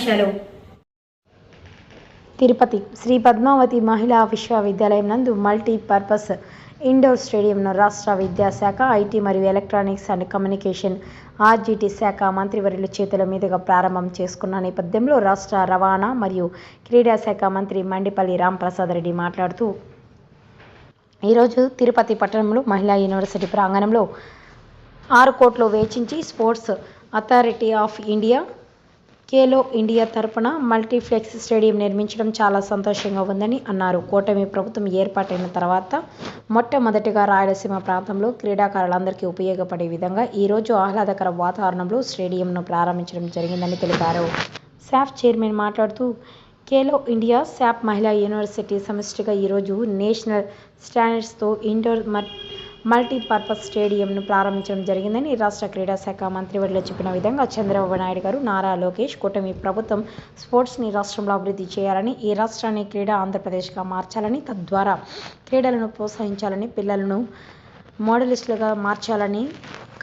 ముఖ్యాంశాలు తిరుపతి శ్రీ పద్మావతి మహిళా విశ్వవిద్యాలయం నందు మల్టీపర్పస్ ఇండోర్ స్టేడియంను రాష్ట్ర విద్యాశాఖ ఐటీ మరియు ఎలక్ట్రానిక్స్ అండ్ కమ్యూనికేషన్ ఆర్జీటీ శాఖ మంత్రివర్యుల చేతుల మీదుగా ప్రారంభం చేసుకున్న నేపథ్యంలో రాష్ట్ర రవాణా మరియు క్రీడా శాఖ మంత్రి మండిపల్లి రాంప్రసాద్ రెడ్డి మాట్లాడుతూ ఈరోజు తిరుపతి పట్టణంలో మహిళా యూనివర్సిటీ ప్రాంగణంలో ఆరు కోట్లు వేచించి sports authority of India Khelo India తరపున మల్టీప్లెక్స్ స్టేడియం నిర్మించడం చాలా సంతోషంగా ఉందని అన్నారు. కూటమి ప్రభుత్వం ఏర్పాటైన తర్వాత మొట్టమొదటిగా రాయలసీమ ప్రాంతంలో క్రీడాకారులందరికీ ఉపయోగపడే విధంగా ఈరోజు ఆహ్లాదకర వాతావరణంలో స్టేడియంను ప్రారంభించడం జరిగిందని తెలిపారు. శాఫ్ చైర్మన్ మాట్లాడుతూ ఖేలో ఇండియా శాప్ మహిళా యూనివర్సిటీ సమిష్టిగా ఈరోజు నేషనల్ స్టాండర్డ్స్తో ఇండోర్ మర్ మల్టీపర్పస్ స్టేడియంను ప్రారంభించడం జరిగిందని రాష్ట్ర క్రీడా శాఖ మంత్రివర్యులు చెప్పిన విధంగా చంద్రబాబు నాయుడు గారు నారా లోకేష్ కూటమి ప్రభుత్వం స్పోర్ట్స్ని రాష్ట్రంలో అభివృద్ధి చేయాలని ఈ రాష్ట్రాన్ని క్రీడా ఆంధ్రప్రదేశ్గా మార్చాలని తద్వారా క్రీడలను ప్రోత్సహించాలని పిల్లలను మోడలిస్టులుగా మార్చాలని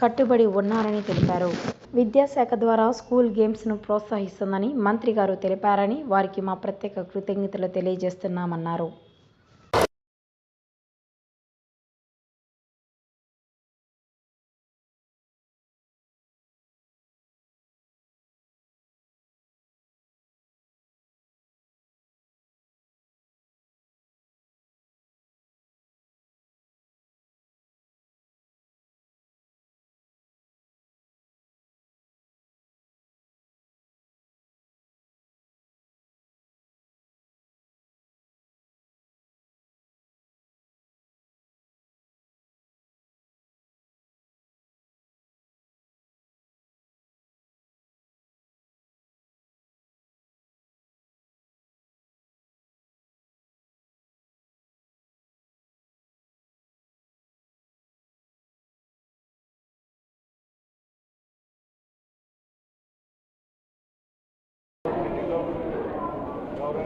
కట్టుబడి ఉన్నారని తెలిపారు. విద్యాశాఖ ద్వారా స్కూల్ గేమ్స్ను ప్రోత్సహిస్తుందని మంత్రి గారు తెలిపారని వారికి మా ప్రత్యేక కృతజ్ఞతలు తెలియజేస్తున్నామన్నారు.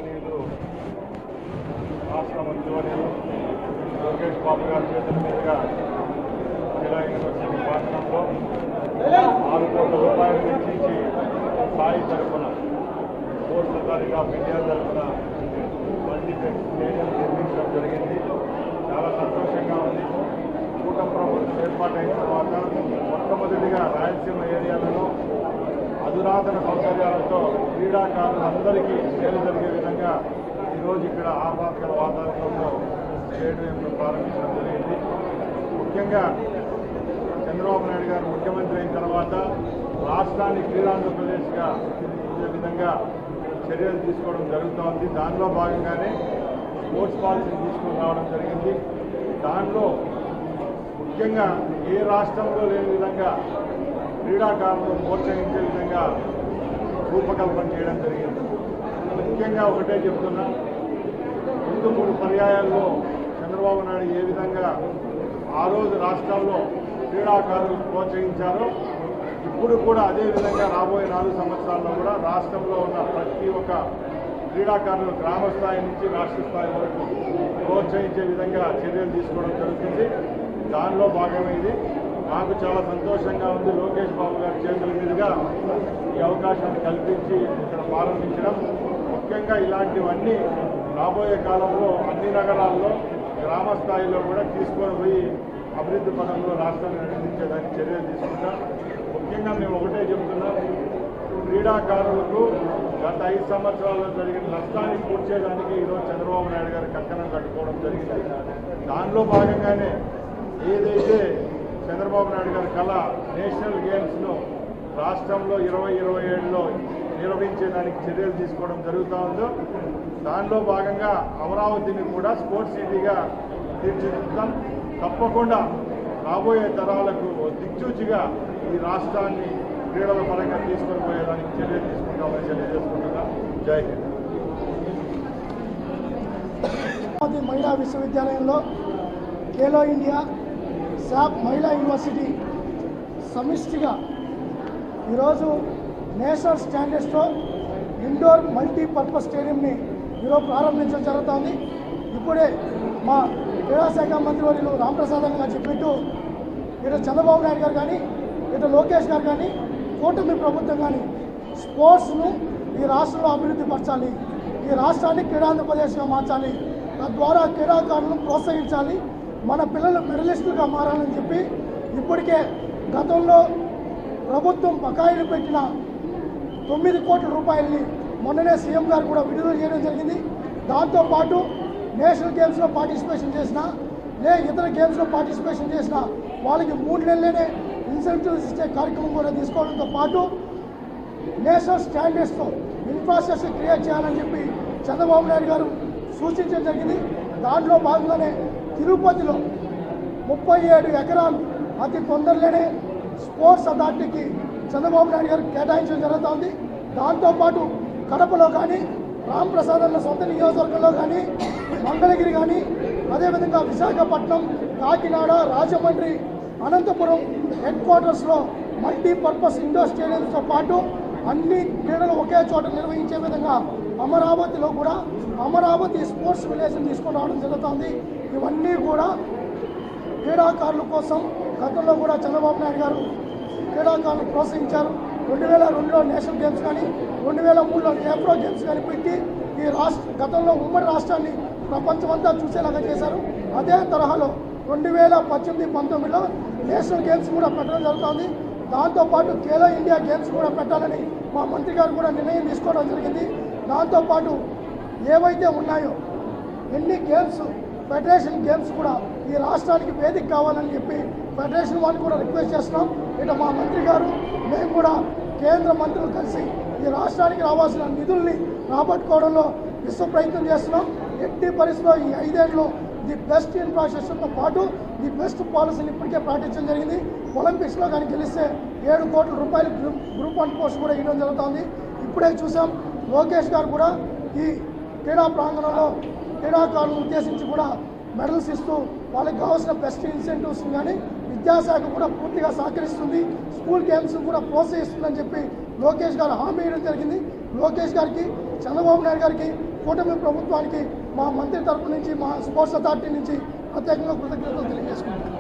లేదు రాష్ట్ర మంత్రివర్యులు లోకేష్ బాబు గారి చేతుల మీదుగా జిల్లా యూనివర్సిటీ ప్రాంగణంలో ఆరు కోట్ల రూపాయలు వెచ్చించి సాయి తరఫున కోర్సు తరగా మీడియా తరఫున మల్టీప్లెక్స్ స్టేడియం నిర్మించడం జరిగింది. చాలా సంతోషంగా ఉంది. కూట ప్రభుత్వం ఏర్పాటైన తర్వాత మొట్టమొదటిగా రాయలసీమ ఏరియాలలో అధునాతన సౌకర్యాలతో క్రీడాకారులందరికీ మేలు జరిగే విధంగా ఈరోజు ఇక్కడ ఆహ్లాదకర వాతావరణంలో స్టేడియంను ప్రారంభించడం జరిగింది. ముఖ్యంగా చంద్రబాబు నాయుడు గారు ముఖ్యమంత్రి అయిన తర్వాత రాష్ట్రాన్ని క్రీడాంధ్రప్రదేశ్గా తీర్చిదిద్దే విధంగా చర్యలు తీసుకోవడం జరుగుతోంది. దానిలో భాగంగానే స్పోర్ట్స్ పాలసీ తీసుకొని రావడం జరిగింది. దానిలో ముఖ్యంగా ఏ రాష్ట్రంలో లేని విధంగా క్రీడాకారులను ప్రోత్సహించే విధంగా రూపకల్పన చేయడం జరిగింది. ముఖ్యంగా ఒకటే చెప్తున్నా. ముందు మూడు పర్యాయాల్లో చంద్రబాబు నాయుడు ఏ విధంగా ఆ రోజు రాష్ట్రాల్లో క్రీడాకారులను ప్రోత్సహించారో ఇప్పుడు కూడా అదే విధంగా రాబోయే నాలుగు సంవత్సరాల్లో కూడా రాష్ట్రంలో ఉన్న ప్రతి ఒక్క క్రీడాకారులు గ్రామ స్థాయి నుంచి రాష్ట్ర స్థాయి వరకు ప్రోత్సహించే విధంగా చర్యలు తీసుకోవడం జరుగుతుంది. దానిలో భాగమే ఇది. నాకు చాలా సంతోషంగా ఉంది లోకేష్ బాబు గారి చేతుల మీదుగా ఈ అవకాశాన్ని కల్పించి ఇక్కడ ప్రారంభించడం. ముఖ్యంగా ఇలాంటివన్నీ రాబోయే కాలంలో అన్ని నగరాల్లో గ్రామ స్థాయిలో కూడా తీసుకొని పోయి అభివృద్ధి పథంలో రాష్ట్రాన్ని నడిపించేదానికి చర్యలు తీసుకుంటాం. ముఖ్యంగా మేము ఒకటే చెబుతున్నాం క్రీడాకారులకు గత ఐదు సంవత్సరాల్లో జరిగిన నష్టాన్ని పూడ్చేదానికి ఈరోజు చంద్రబాబు నాయుడు గారు కక్కనం కట్టుకోవడం జరిగింది. దానిలో భాగంగానే ఏదైతే చంద్రబాబు నాయుడు గారి కళ నేషనల్ గేమ్స్ను రాష్ట్రంలో ఇరవై ఇరవై ఏడులో నిర్వహించేదానికి చర్యలు తీసుకోవడం జరుగుతూ ఉందో దానిలో భాగంగా అమరావతిని కూడా స్పోర్ట్స్ సిటీగా తీర్చిదిద్దాం. తప్పకుండా రాబోయే తరాలకు దిక్చూచిగా ఈ రాష్ట్రాన్ని క్రీడల పరంగా తీసుకొని పోయేదానికి చర్యలు తీసుకుంటామని తెలియజేసుకుంటున్నా. జై హింద్. అమరావతి మహిళా విశ్వవిద్యాలయంలో ఖేలో ఇండియా శాప్ మహిళా యూనివర్సిటీ సమిష్టిగా ఈరోజు నేషనల్ స్టాండర్డ్స్తో ఇండోర్ మల్టీపర్పస్ స్టేడియంని ఈరోజు ప్రారంభించడం జరుగుతోంది. ఇప్పుడే మా క్రీడాశాఖ మంత్రివర్యులు రామప్రసాద్ గారు చెప్పినట్టు ఇటు చంద్రబాబు నాయుడు గారు కానీ ఇటు లోకేష్ గారు కానీ కూటమి ప్రభుత్వం కానీ స్పోర్ట్స్ను ఈ రాష్ట్రంలో అభివృద్ధి పరచాలి. ఈ రాష్ట్రాన్ని క్రీడాంధ్రప్రదేశ్గా మార్చాలి. తద్వారా క్రీడాకారులను ప్రోత్సహించాలి. మన పిల్లలు మెడలిస్టులుగా మారాలని చెప్పి ఇప్పటికే గతంలో ప్రభుత్వం బకాయిలు పెట్టిన తొమ్మిది కోట్ల రూపాయలని మొన్ననే సీఎం గారు కూడా విడుదల చేయడం జరిగింది. దాంతోపాటు నేషనల్ గేమ్స్లో పార్టిసిపేషన్ చేసిన లే ఇతర గేమ్స్లో పార్టిసిపేషన్ చేసిన వాళ్ళకి మూడు నెలలనే ఇన్సెంటివ్స్ ఇచ్చే కార్యక్రమం కూడా తీసుకోవడంతో పాటు నేషనల్ స్టాండర్డ్స్తో ఇన్ఫ్రాస్ట్రక్చర్ క్రియేట్ చేయాలని చెప్పి చంద్రబాబు నాయుడు గారు సూచించడం జరిగింది. దాంట్లో భాగంగానే తిరుపతిలో ముప్పై ఏడు ఎకరాలు అతి తొందరలోనే స్పోర్ట్స్ అథారిటీకి చంద్రబాబు నాయుడు గారు కేటాయించడం జరుగుతోంది దాంతోపాటు కడపలో కానీ రామ్ ప్రసాద్ అన్న సొంత నియోజకవర్గంలో కానీ మంగళగిరి కానీ అదేవిధంగా విశాఖపట్నం కాకినాడ రాజమండ్రి అనంతపురం హెడ్ క్వార్టర్స్లో మల్టీపర్పస్ ఇండోర్ స్టేడియంతో పాటు అన్ని క్రీడలు ఒకే చోట నిర్వహించే విధంగా అమరావతిలో కూడా అమరావతి స్పోర్ట్స్ విలేజ్ని తీసుకొని రావడం జరుగుతుంది. ఇవన్నీ కూడా క్రీడాకారుల కోసం గతంలో కూడా చంద్రబాబు నాయుడు గారు క్రీడాకారులను ప్రోత్సహించారు. రెండు వేల రెండులో నేషనల్ గేమ్స్ కానీ రెండు వేల మూడులో ఏప్రో గేమ్స్ కానీ పెట్టి ఈ రాష్ట్ర గతంలో ఉమ్మడి రాష్ట్రాన్ని ప్రపంచమంతా చూసేలాగా చేశారు. అదే తరహాలో రెండు వేల పద్దెనిమిది పంతొమ్మిదిలో నేషనల్ గేమ్స్ కూడా పెట్టడం జరుగుతుంది. దాంతోపాటు ఖేలో ఇండియా గేమ్స్ కూడా పెట్టాలని మా మంత్రి గారు కూడా నిర్ణయం తీసుకోవడం జరిగింది. దాంతోపాటు ఏవైతే ఉన్నాయో ఎన్ని గేమ్స్ ఫెడరేషన్ గేమ్స్ కూడా ఈ రాష్ట్రానికి వేదిక కావాలని చెప్పి ఫెడరేషన్ వాళ్ళు కూడా రిక్వెస్ట్ చేస్తున్నాం. ఇట మా మంత్రి గారు మేము కూడా కేంద్ర మంత్రులు కలిసి ఈ రాష్ట్రానికి రావాల్సిన నిధుల్ని రాబట్టుకోవడంలో విశ్వ ప్రయత్నం చేస్తున్నాం. ఎట్టి పరిస్థితిలో ఈ ఐదేళ్ళు ది బెస్ట్ ఇన్ఫ్రాస్ట్రక్చర్తో పాటు ది బెస్ట్ పాలసీని ఇప్పటికే పాటించడం జరిగింది. ఒలింపిక్స్లో కానీ గెలిస్తే ఏడు కోట్ల రూపాయలు గ్రూప్ గ్రూప్ వన్ పోస్ట్ కూడా ఇవ్వడం జరుగుతుంది. ఇప్పుడే చూసాం లోకేష్ గారు కూడా ఈ క్రీడా ప్రాంగణంలో క్రీడాకారులను ఉద్దేశించి కూడా మెడల్స్ ఇస్తూ వాళ్ళకి కావాల్సిన బెస్ట్ ఇన్సెంటివ్స్ కానీ విద్యాశాఖ కూడా పూర్తిగా సహకరిస్తుంది స్కూల్ గేమ్స్ కూడా ప్రోత్సహిస్తుందని చెప్పి లోకేష్ గారు హామీ ఇవ్వడం జరిగింది. లోకేష్ గారికి చంద్రబాబు నాయుడు గారికి కూటమి ప్రభుత్వానికి మా మంత్రి తరపు నుంచి మా స్పోర్ట్స్ అథారిటీ నుంచి ప్రత్యేకంగా కృతజ్ఞతలు తెలియజేసుకుంటాం